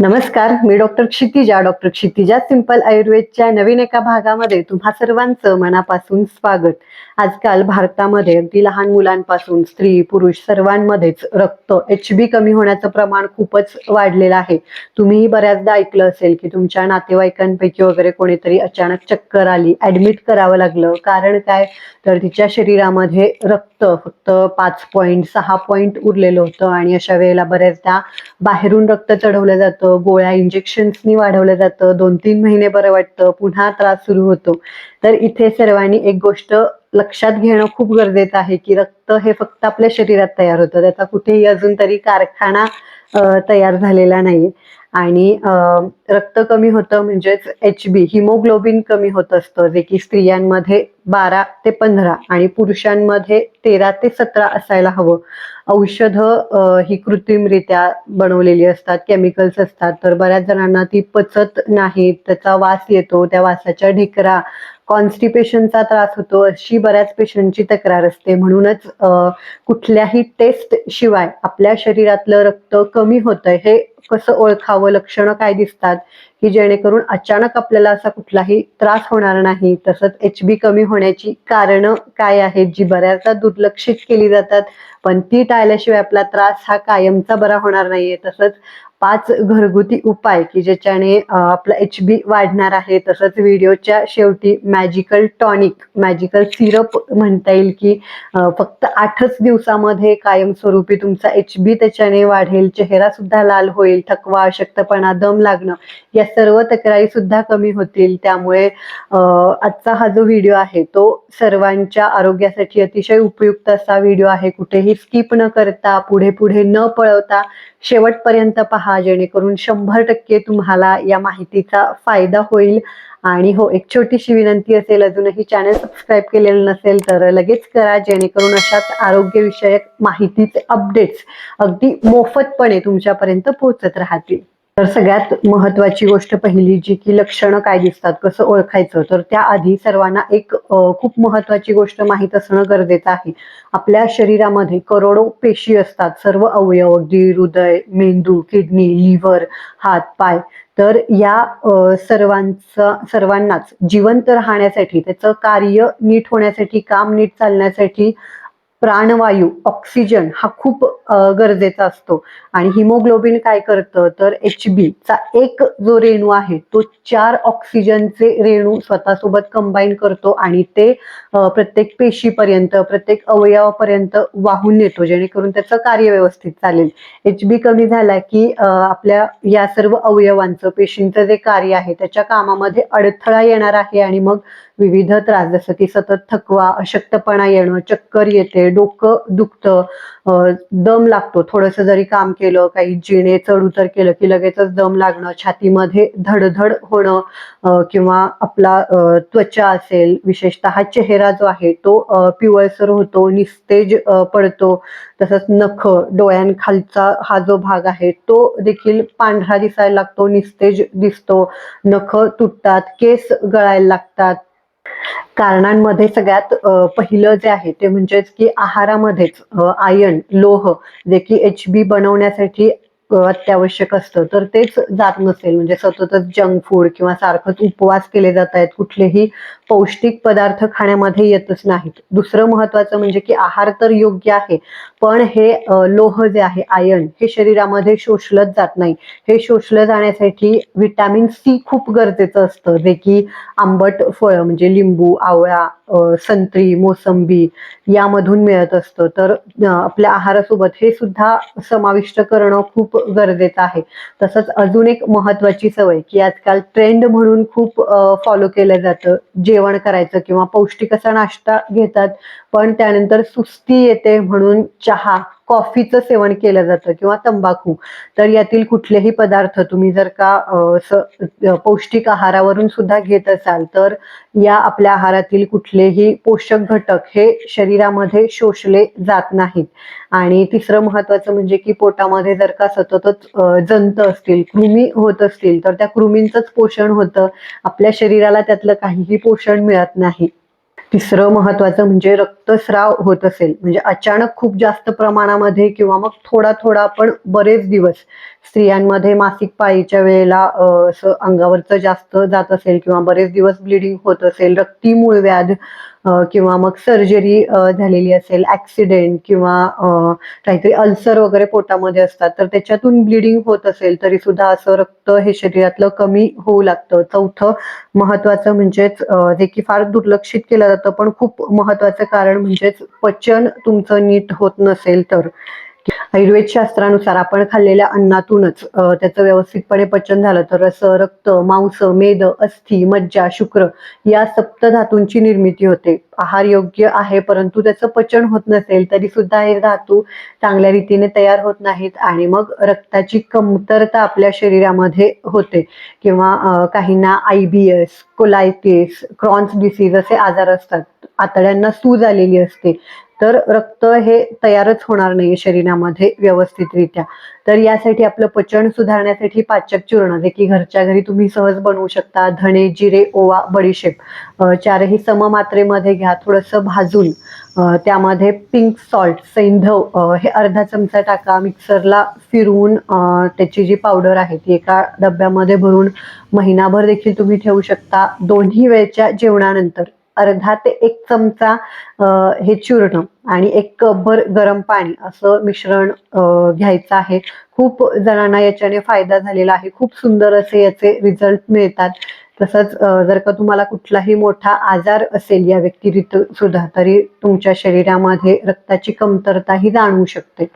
नमस्कार मी doctor Kshitija. Doctor Kshitija simple आयुर्वेदच्या नवीन एका भागामध्ये तुम्हा सर्वांचं मनापासून स्वागत. आजकाल भारतामध्ये अगदी लहान मुलांपासून स्त्री पुरुष सर्वांमध्येच रक्त एच बी कमी होण्याचं प्रमाण खूपच वाढलेलं आहे. तुम्हीही बऱ्याचदा ऐकलं असेल की तुमच्या नातेवाईकांपैकी वगैरे कोणीतरी अचानक चक्कर आली ऍडमिट करावं लागलं. कारण काय? तर तिच्या शरीरामध्ये रक्त फक्त पाच पॉईंट सहा पॉईंट उरलेलं होतं आणि अशा वेळेला बऱ्याचदा बाहेरून रक्त चढवलं जातं. गोळ्या इंजेक्शन्सनी वाढवलं जातं दोन तीन महिने बरं वाटतं पुन्हा त्रास सुरू होतो. तर इथे सर्वांनी एक गोष्ट लक्षात घेणं खूप गरजेचं आहे की रक्त हे फक्त आपल्या शरीरात तयार होतं. त्याचा कुठेही अजून तरी कारखाना तयार झालेला नाही आणि रक्त कमी होतं म्हणजेच एच बी हिमोग्लोबिन कमी होत असतं जे की स्त्रियांमध्ये बारा ते पंधरा आणि पुरुषांमध्ये तेरा ते सतरा असायला हवं. औषधं ही कृत्रिमरित्या बनवलेली असतात केमिकल्स असतात. तर बऱ्याच जणांना ती पचत नाहीत त्याचा वास येतो त्या वासाच्या ढिकरा कॉन्स्टिपेशनचा त्रास होतो अशी बऱ्याच पेशंटची तक्रार असते. म्हणूनच कुठल्याही टेस्ट शिवाय आपल्या शरीरातलं रक्त कमी होतंय हे कसं ओळखावं लक्षणं काय दिसतात की जेणेकरून अचानक आपल्याला असा कुठलाही त्रास होणार नाही तसंच एच बी कमी होण्याची कारणं काय आहेत जी बऱ्याचदा दुर्लक्षित केली जातात पण ती टाळल्याशिवाय आपला त्रास हा कायमचा बरा होणार नाहीये. तसंच पाच घरगुती उपाय की ज्याच्याने आपलं आपला एच बी वाढणार आहे. तसंच व्हिडिओच्या शेवटी मॅजिकल टॉनिक मॅजिकल सिरप म्हणता येईल की फक्त आठच दिवसामध्ये कायमस्वरूपी तुमचा एच बी त्याच्याने वाढेल. चेहरा सुद्धा लाल होईल थकवा अशक्तपणा दम लागणं या सर्व तक्रारी सुद्धा कमी होतील. त्यामुळे आजचा हा जो व्हिडिओ आहे तो सर्वांच्या आरोग्यासाठी अतिशय उपयुक्त असा व्हिडिओ आहे. कुठेही स्किप न करता पुढे पुढे न पळवता शेवटपर्यंत पहा. जेणेकरून शंभर टक्के तुम्हाला या माहितीचा फायदा होईल. आणि हो एक छोटीशी विनंती असेल अजूनही चॅनल सबस्क्राईब केलेलं नसेल तर लगेच करा जेणेकरून अशाच आरोग्यविषयक माहितीचे अपडेट्स अगदी मोफतपणे तुमच्यापर्यंत पोहोचत राहतील. तर सगळ्यात महत्वाची गोष्ट पहिली जी की लक्षणं काय दिसतात कसं ओळखायचं तर त्याआधी सर्वांना एक खूप महत्वाची गोष्ट माहीत असणं गरजेचं आहे. आपल्या शरीरामध्ये करोडो पेशी असतात सर्व अवयव अगदी हृदय मेंदू किडनी लिव्हर हात पाय. तर या सर्वांचा सर्वांनाच जिवंत राहण्यासाठी त्याचं कार्य नीट होण्यासाठी काम नीट चालण्यासाठी प्राणवायू ऑक्सिजन हा खूप गरजेचा असतो. आणि हिमोग्लोबिन काय करतं? तर एच बी चा एक जो रेणू आहे तो चार ऑक्सिजनचे रेणू स्वतःसोबत कंबाईन करतो आणि ते प्रत्येक पेशीपर्यंत प्रत्येक अवयवापर्यंत वाहून नेतो जेणेकरून त्याचं कार्य व्यवस्थित चालेल. एच बी कमी झाला की आपल्या या सर्व अवयवांचं पेशींचं जे कार्य आहे त्याच्या कामामध्ये अडथळा येणार आहे आणि मग विविध त्रास जसं की सतत थकवा अशक्तपणा येणं चक्कर येते डोकं दुखतं दम लागतो. थोडंसं जरी काम केलं काही जिणे चढ उतर केलं की लगेचच दम लागणं छातीमध्ये धडधड होणं किंवा आपला त्वचा असेल विशेषतः चेहरा जो आहे तो पिवळसर होतो निस्तेज पडतो. तसंच नख डोळ्यांखालचा हा जो भाग आहे तो देखील पांढरा दिसायला लागतो निस्तेज दिसतो. नख तुटतात केस गळायला लागतात. कारणांमध्ये सगळ्यात पहिलं जे आहे ते म्हणजेच की आहारामध्येच आयर्न लोह जे की एच बी बनवण्यासाठी अत्यावश्यक असतं. तर तेच जात नसेल. म्हणजे सततच जंक फूड किंवा सारखंच उपवास केले जात आहेत. कुठलेही पौष्टिक पदार्थ खाण्यामध्ये येतच नाहीत. दुसरं महत्वाचं म्हणजे की आहार तर योग्य आहे. पण हे लोह जे आहे आयर्न हे शरीरामध्ये शोषलंच जात नाही. हे शोषलं जाण्यासाठी विटॅमिन सी खूप गरजेचं असतं. जे की आंबट फळं म्हणजे लिंबू आवळा संत्री मोसंबी यामधून मिळत असतं. तर आपल्या आहारासोबत हे सुद्धा समाविष्ट करणं खूप गरजेचं आहे. तसंच अजून एक महत्वाची सवय की आजकाल ट्रेंड म्हणून खूप फॉलो केलं जातं. जेवण करायचं किंवा पौष्टिक असा नाश्ता घेतात. पण त्यानंतर सुस्ती येते म्हणून चहा कॉफीचं सेवन केलं जातं किंवा तंबाखू तर यातील कुठलेही पदार्थ तुम्ही जर का पौष्टिक आहारावरून सुद्धा घेत असाल तर या आपल्या आहारातील कुठलेही पोषक घटक हे शरीरामध्ये शोषले जात नाहीत. आणि तिसरं महत्वाचं म्हणजे की पोटामध्ये जर का सततच जंत असतील कृमी होत असतील तर त्या कृमींचंच पोषण होतं. आपल्या शरीराला त्यातलं काहीही पोषण मिळत नाही. तिसरं महत्वाचं म्हणजे रक्तस्राव होत असेल. म्हणजे अचानक खूप जास्त प्रमाणामध्ये किंवा मग थोडा थोडा पण बरेच दिवस स्त्रियांमध्ये मासिक पाळीच्या वेळेला असं अंगावरचं जास्त जात असेल किंवा बरेच दिवस ब्लिडिंग होत असेल रक्ती मूळ व्याध किंवा मग सर्जरी झालेली असेल ऍक्सिडेंट किंवा काहीतरी अल्सर वगैरे पोटामध्ये असतात तर त्याच्यातून ब्लिडिंग होत असेल तरी सुद्धा असं रक्त हे शरीरातलं कमी होऊ लागतं. चौथं महत्वाचं म्हणजेच जे की फार दुर्लक्षित केलं जातं पण खूप महत्वाचं कारण म्हणजेच पचन तुमचं नीट होत नसेल तर. आयुर्वेद शास्त्रानुसार आपण खाल्लेल्या अन्नातूनच त्याचं व्यवस्थितपणे पचन झालं तर रस रक्त मांस मेद अस्थि मज्जा शुक्र या सप्तधातूंची निर्मिती होते. आहार योग्य आहे परंतु त्याचं पचन होत नसेल तरी सुद्धा हे धातू चांगल्या रीतीने तयार होत नाहीत आणि मग रक्ताची कमतरता आपल्या शरीरामध्ये होते. किंवा काहींना I B S colitis Crohn's disease असे आजार असतात. आतड्यांना सूज आलेली असते. तर रक्त हे तयारच होणार नाही शरीरामध्ये व्यवस्थितरित्या. तर यासाठी आपलं पचन सुधारण्यासाठी पाचक चूर्ण जे की घरच्या घरी तुम्ही सहज बनवू शकता. धणे जिरे ओवा बडीशेप चारही सममात्रेमध्ये घ्या. थोडंसं भाजून त्यामध्ये पिंक सॉल्ट सैंधव हे अर्धा चमचा टाका. मिक्सरला फिरवून त्याची जी पावडर आहे ती एका डब्यामध्ये भरून महिनाभर देखील तुम्ही ठेवू शकता. दोन्ही वेळच्या जेवणानंतर. अर्धा ते एक चमचा हे चूर्ण आणि एक कपभर गरम पाणी असं मिश्रण घ्यायचं आहे. खूप जणांना याच्याने फायदा झालेला आहे. खूप सुंदर असे याचे रिझल्ट मिळतात. तसंच जर का तुम्हाला कुठलाही मोठा आजार असेल या व्यतिरिक्त सुद्धा तरी तुमच्या शरीरामध्ये रक्ताची कमतरता ही जाणवू शकते.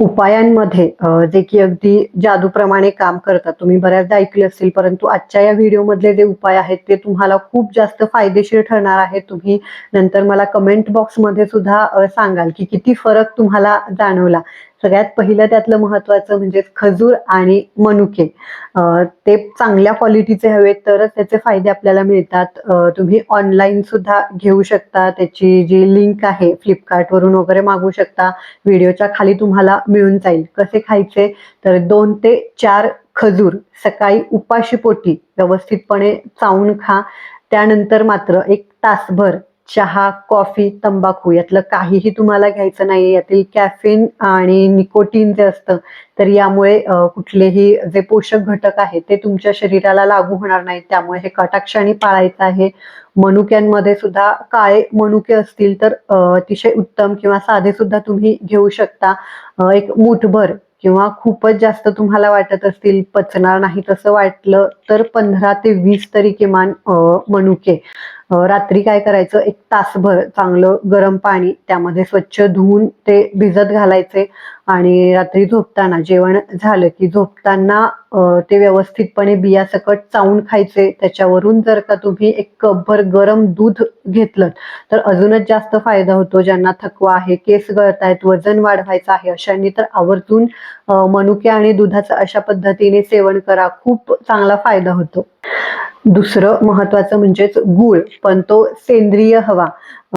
उपायांमध्ये जे की अगदी जादूप्रमाणे काम करतात. तुम्ही बऱ्याचदा ऐकले असतील परंतु आजच्या या व्हिडिओमधले जे उपाय आहेत ते तुम्हाला खूप जास्त फायदेशीर ठरणार आहेत. तुम्ही नंतर मला कमेंट बॉक्समध्ये सुद्धा सांगाल की किती फरक तुम्हाला जाणवला. सगळ्यात पहिलं त्यातलं महत्वाचं म्हणजे खजूर आणि मनुके. ते चांगल्या क्वालिटीचे हवेत तरच त्याचे फायदे आपल्याला मिळतात. तुम्ही ऑनलाईन सुद्धा घेऊ शकता. त्याची जी लिंक आहे फ्लिपकार्टवरून वगैरे मागवू शकता. व्हिडिओच्या खाली तुम्हाला मिळून जाईल. कसे खायचे? तर दोन ते चार खजूर सकाळी उपाशीपोटी व्यवस्थितपणे चावून खा. त्यानंतर मात्र एक तासभर चहा कॉफी तंबाखू यातलं काहीही तुम्हाला घ्यायचं नाही यातील कॅफिन आणि निकोटीन जे असतं तर यामुळे कुठलेही जे पोषक घटक आहेत ते तुमच्या शरीराला लागू होणार नाहीत. त्यामुळे हे कटाक्षाने पाळायचं आहे. मनुक्यांमध्ये सुद्धा काळे मनुके असतील तर अतिशय उत्तम किंवा साधे सुद्धा तुम्ही घेऊ शकता. एक मूठभर किंवा खूपच जास्त तुम्हाला वाटत असतील पचणार नाही तसं वाटलं तर पंधरा ते वीस तरी किमान मनुके. रात्री काय करायचं? एक तासभर चांगलं गरम पाणी त्यामध्ये स्वच्छ धुवून ते भिजत घालायचे आणि रात्री झोपताना जेवण झालं की झोपताना ते व्यवस्थितपणे बियासकट चावून खायचे. त्याच्यावरून जर का तुम्ही एक कपभर गरम दूध घेतलं तर अजूनच जास्त फायदा होतो. ज्यांना थकवा आहे केस गळतायत वजन वाढवायचं आहे अशांनी तर आवर्जून मनुके आणि दुधाचं अशा पद्धतीने सेवन करा. खूप चांगला फायदा होतो. दुसरं महत्वाचं म्हणजेच गुळ पण तो सेंद्रिय हवा.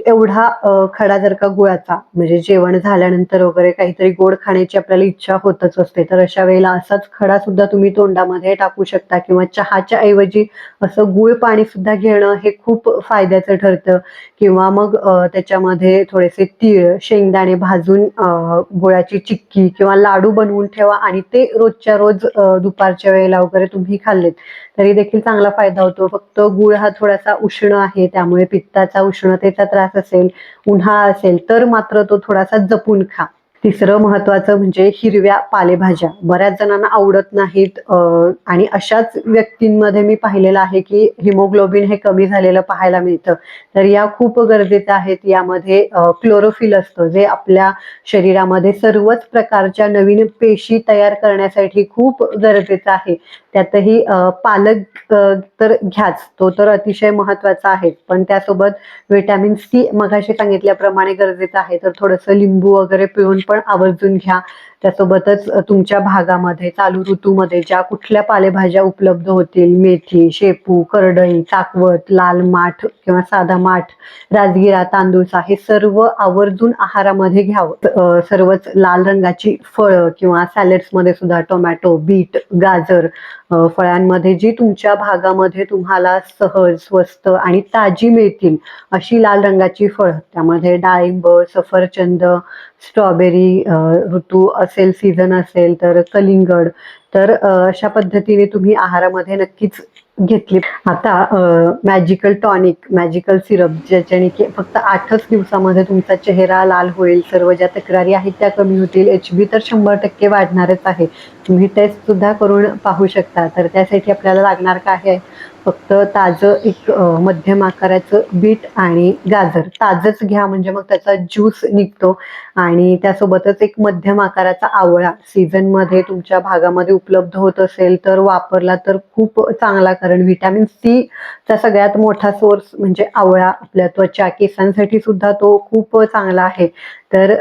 एवढा खडा जर का गुळाचा म्हणजे जेवण झाल्यानंतर वगैरे काहीतरी गोड खाण्याची आपल्याला इच्छा होतच असते तर अशा वेळेला असाच खडा सुद्धा तुम्ही तोंडामध्ये टाकू शकता किंवा चहाच्या ऐवजी असं गुळ पाणी सुद्धा घेणं हे खूप फायद्याचं ठरतं. किंवा मग त्याच्यामध्ये थोडेसे तीळ शेंगदाणे भाजून गुळाची चिक्की किंवा लाडू बनवून ठेवा आणि ते रोजच्या रोज दुपारच्या वेळेला वगैरे तुम्ही खाल्लेत. तरी देखील चांगला फायदा होतो. फक्त गुळ हा थोडासा उष्ण आहे त्यामुळे पित्ताचा उष्णतेचा त्रास असेल उन्हाळा असेल तर मात्र तो थोडासा जपून खा. तिसरं महत्वाचं म्हणजे हिरव्या पालेभाज्या. बऱ्याच जणांना आवडत नाहीत आणि अशाच व्यक्तींमध्ये मी पाहिलेलं आहे की हिमोग्लोबिन हे कमी झालेलं पाहायला मिळतं. तर या खूप गरजेचं आहेत. यामध्ये क्लोरोफिल असतं जे आपल्या शरीरामध्ये सर्वच प्रकारच्या नवीन पेशी तयार करण्यासाठी खूप गरजेचं आहे. त्यातही पालक तर घ्याच. तो तर अतिशय महत्त्वाचा आहे पण त्यासोबत व्हिटॅमिन सी मगाशी सांगितल्याप्रमाणे गरजेचं आहे. तर थोडंसं लिंबू वगैरे पिळून पण आवर्जून घ्या. त्यासोबतच तुमच्या भागामध्ये चालू ऋतूमध्ये ज्या कुठल्या पालेभाज्या उपलब्ध होतील मेथी शेपू करडई चाकवत लाल माठ किंवा साधा माठ राजगिरा तांदूळचा हे सर्व आवर्जून आहारामध्ये घ्यावं. सर्वच लाल रंगाची फळं किंवा सॅलेड्समध्ये सुद्धा टोमॅटो बीट गाजर फळांमध्ये जी तुमच्या भागामध्ये तुम्हाला सहज स्वस्त आणि ताजी मिळतील अशी लाल रंगाची फळं. त्यामध्ये डाळिंब सफरचंद स्ट्रॉबेरी ऋतू असेल सीझन असेल तर कलिंगड तर अशा पद्धतीने तुम्ही आहारामध्ये नक्कीच घेतली. आता मॅजिकल टॉनिक मॅजिकल सिरप ज्याच्याने की फक्त आठच दिवसामध्ये तुमचा चेहरा लाल होईल सर्व ज्या तक्रारी आहेत त्या कमी होतील एच बी तर शंभर टक्के वाढणारच आहे. तुम्ही टेस्ट सुद्धा करून पाहू शकता. तर त्यासाठी आपल्याला लागणार काय आहे? फक्त ताजं एक मध्यम आकाराचं बीट आणि गाजर. ताजंच घ्या म्हणजे मग त्याचा ज्यूस निघतो. आणि त्यासोबतच एक मध्यम आकाराचा आवळा. सीझनमध्ये तुमच्या भागामध्ये उपलब्ध होत असेल तर वापरला तर खूप चांगला कारण व्हिटॅमिन सी चा सगळ्यात मोठा सोर्स म्हणजे आवळा आपल्या त्वचा केसांसाठी सुद्धा तो खूप चांगला आहे. तर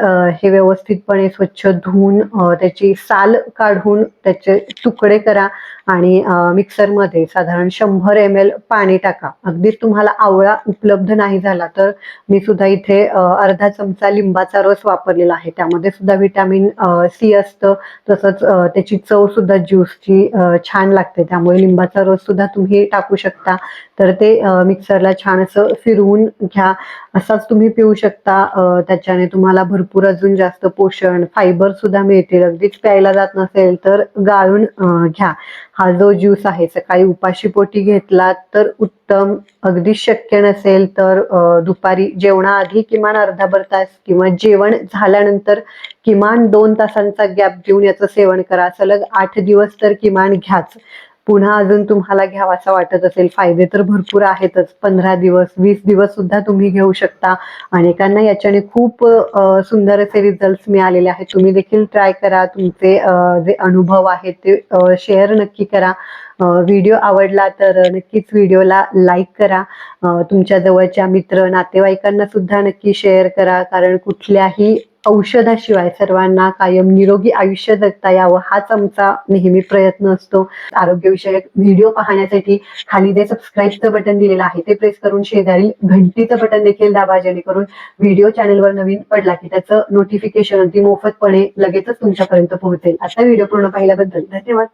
हे व्यवस्थितपणे स्वच्छ धुवून त्याची साल काढून त्याचे तुकडे करा आणि मिक्सरमध्ये साधारण शंभर एम एल पाणी टाका. अगदीच तुम्हाला आवळा उपलब्ध नाही झाला तर मी सुद्धा इथे अर्धा चमचा लिंबाचा रस वापरलेला आहे. त्यामध्ये सुद्धा व्हिटॅमिन सी असतं. तसंच त्याची चव सुद्धा ज्यूसची छान लागते. त्यामुळे लिंबाचा रस सुद्धा तुम्ही टाकू शकता. तर ते मिक्सरला छान असं फिरवून घ्या. असाच तुम्ही पिऊ शकता. त्याच्याने तुम्हाला भरपूर अजून जास्त पोषण फायबर सुद्धा मिळतील. अगदीच प्यायला जात नसेल तर गाळून घ्या. हा जो ज्यूस आहे सकाळी उपाशीपोटी घेतला तर उत्तम. अगदी शक्य नसेल तर दुपारी जेवणाआधी किमान अर्धाभर तास किंवा जेवण झाल्यानंतर किमान दोन तासांचा गॅप देऊन याचं सेवन करा. सलग आठ दिवस तर किमान घ्याच. पुन्हा अजून तुम्हाला घ्यावासा वाटत असेल. फायदे तर भरपूर आहेतच. पंधरा दिवस वीस दिवस सुद्धा तुम्ही घेऊ शकता. अनेकांना याच्याने खूप सुंदर असे रिझल्ट मिळालेले आहेत. तुम्ही देखील ट्राय करा. तुमचे जे अनुभव आहेत ते शेअर नक्की करा. व्हिडिओ आवडला तर नक्कीच व्हिडिओला लाईक करा. तुमच्या जवळच्या मित्र नातेवाईकांना सुद्धा नक्की शेअर करा. कारण कुठल्याही औषधाशिवाय सर्वांना कायम निरोगी आयुष्य जगता यावं हाच आमचा नेहमी प्रयत्न असतो. आरोग्यविषयक व्हिडिओ पाहण्यासाठी खाली जे सबस्क्राईबचं बटन दिलेलं आहे ते प्रेस करून शेजारी घंटीचं बटन देखील दाबा जेणेकरून व्हिडिओ चॅनलवर नवीन पडला की त्याचं नोटिफिकेशन अगदी मोफतपणे लगेचच तुमच्यापर्यंत पोहोचेल. आता व्हिडिओ पूर्ण पाहिल्याबद्दल धन्यवाद.